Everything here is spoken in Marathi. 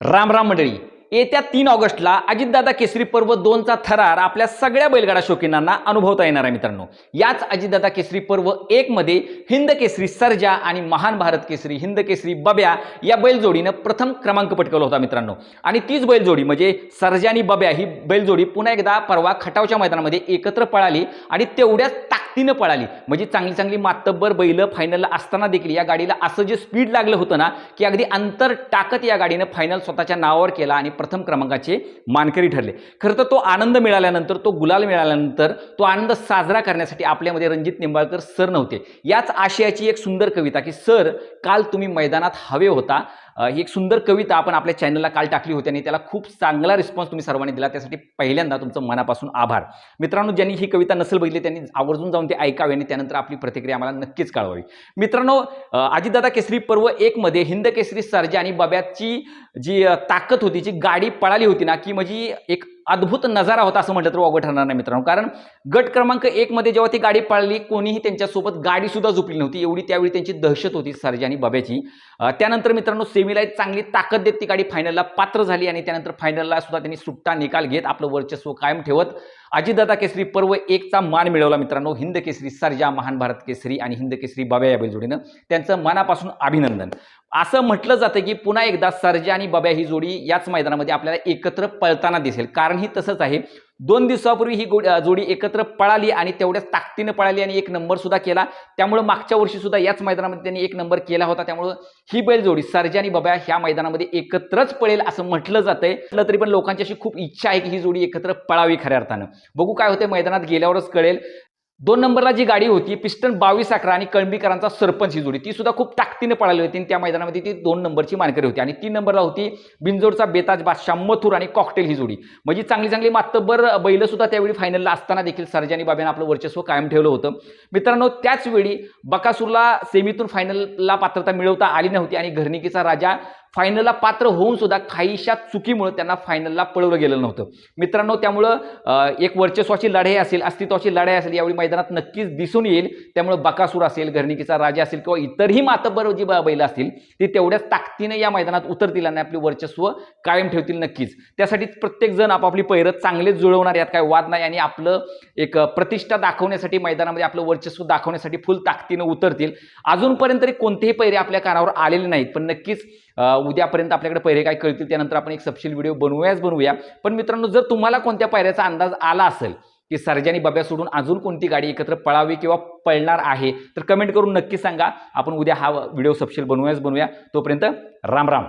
राम राम मंडळी. येत्या तीन ऑगस्टला अजितदादा केसरी पर्व दोनचा थरार आपल्या सगळ्या बैलगाडा शौकीनांना अनुभवता येणार आहे मित्रांनो. याच अजितदादा केसरी पर्व एक मध्ये हिंद केसरी सर्जा आणि महान भारत केसरी हिंद केसरी बब्या या बैलजोडीनं प्रथम क्रमांक पटकवला होता मित्रांनो. आणि तीच बैलजोडी म्हणजे सर्जा आणि बब्या ही बैलजोडी पुन्हा एकदा परवा खटावच्या मैदानामध्ये एकत्र पळाली आणि तेवढ्याच तिनं पळाली. म्हणजे चांगली चांगली मातब्बर बैलं फायनलला असताना देखील या गाडीला असं जे स्पीड लागलं होतं ना की अगदी अंतर टाकत या गाडीनं फायनल स्वतःच्या नावावर केला आणि प्रथम क्रमांकाचे मानकरी ठरले. खरं तर तो आनंद मिळाल्यानंतर तो गुलाल मिळाल्यानंतर तो आनंद साजरा करण्यासाठी आपल्यामध्ये रणजित निंबाळकर सर नव्हते. याच आशयाची एक सुंदर कविता की सर काल तुम्ही मैदानात हवे होता. ही एक सुंदर कविता आपण आपल्या चॅनलला काल टाकली होती आणि त्याला खूप चांगला रिस्पॉन्स तुम्ही सर्वांनी दिला. त्यासाठी पहिल्यांदा तुमचं मनापासून आभार. मित्रांनो ज्यांनी ही कविता नसेल बघितली त्यांनी आवर्जून जाऊन ते ऐकावे आणि त्यानंतर आपली प्रतिक्रिया आम्हाला नक्कीच कळवावी. मित्रांनो अजितदादा केसरी पर्व एकमध्ये हिंद केसरी सर्जा आणि बब्याची जी ताकद होती जी गाडी पळाली होती ना की म्हणजे एक अद्भुत नजारा होता असं म्हटलं तर वावगं ठरणार नाही मित्रांनो. कारण गट क्रमांक एक मध्ये जेव्हा ती गाडी पळली कोणीही त्यांच्यासोबत गाडी सुद्धा झुपली नव्हती. एवढी त्यावेळी त्यांची दहशत होती सरजी आणि बब्याची. त्यानंतर मित्रांनो सेमीला एक चांगली ताकद देत ती गाडी फायनलला पात्र झाली आणि त्यानंतर फायनलला सुद्धा त्यांनी सुट्टा निकाल घेत आपलं वर्चस्व कायम ठेवत अजितदादा केसरी पर्व एकचा मान मिळवला मित्रांनो. हिंद केसरी सर्जा महान भारत केसरी आणि हिंद केसरी बब्या या बैलजोडीनं त्यांचं मनापासून अभिनंदन. असं म्हटलं जातं की पुन्हा एकदा सर्जा आणि बब्या ही जोडी याच मैदानामध्ये आपल्याला एकत्र पळताना दिसेल. कारण ही तसंच आहे. दोन दिवसापूर्वी ही जोडी एकत्र पळाली आणि तेवढ्याच ताकदीनं पळाली आणि एक नंबर सुद्धा केला. त्यामुळं मागच्या वर्षी सुद्धा याच मैदानामध्ये त्यांनी एक नंबर केला होता. त्यामुळं ही बैल जोडी सर्जा आणि बब्या ह्या मैदानामध्ये एकत्रच पळेल असं म्हटलं जातंय. म्हटलं तरी पण लोकांची अशी खूप इच्छा आहे की ही जोडी एकत्र पळावी खऱ्या अर्थानं. बघू काय होते मैदानात गेल्यावरच कळेल. दोन नंबरला जी गाडी होती पिस्टन बावीस अकरा आणि कळंबीकरांचा सरपंच ही जोडी ती सुद्धा खूप ताकदीने पळाली होती आणि त्या मैदानामध्ये ती दोन नंबरची मानकरी होती. आणि तीन नंबरला होती बिंजोडचा बेताज बादशाह मथुर आणि कॉकटेल ही जोडी. म्हणजे चांगली चांगली मातब्बर बैल सुद्धा त्यावेळी फायनलला असताना देखील सरजानी बाब्यानं आपलं वर्चस्व कायम ठेवलं होतं. मित्रांनो त्याच वेळी बकासूरला सेमीतून फायनलला पात्रता मिळवता आली नव्हती आणि घरणिकीचा राजा फायनलला पात्र होऊन सुद्धा काहीशा चुकीमुळे त्यांना फायनलला पळवलं गेलं नव्हतं. मित्रांनो त्यामुळं एक वर्चस्वाची लढाई असेल अस्तित्वाची लढाई असेल यावेळी मैदानात नक्कीच दिसून येईल. त्यामुळं बकासूर असेल घरणिकीचा राजा असेल किंवा इतरही मातब्बर जी बैल बैलं असतील ती तेवढ्याच ताकदीने या मैदानात उतरतील आणि आपले वर्चस्व कायम ठेवतील नक्कीच. त्यासाठी प्रत्येक जण आपापली पैरत चांगलेच जुळवणार यात काय वाद नाही आणि आपलं एक प्रतिष्ठा दाखवण्यासाठी मैदानामध्ये आपलं वर्चस्व दाखवण्यासाठी फुल ताकदीनं उतरतील. अजूनपर्यंत तरी कोणतेही पैरे आपल्या कानावर आलेले नाहीत पण नक्कीच उद्यापर्यंत आपल्याकडे पहिले काय कळतील त्यानंतर आपण एक सपशील व्हिडिओ बनवूयाच बनवूया. पण मित्रांनो जर तुम्हाला कोणत्या पायऱ्याचा अंदाज आला असेल की सर्जानी बब्या सोडून अजून कोणती गाडी एकत्र पळावी किंवा पळणार आहे तर कमेंट करून नक्की सांगा. आपण उद्या हा व्हिडिओ सपशील बनवूयाच बनवूया. तोपर्यंत राम राम.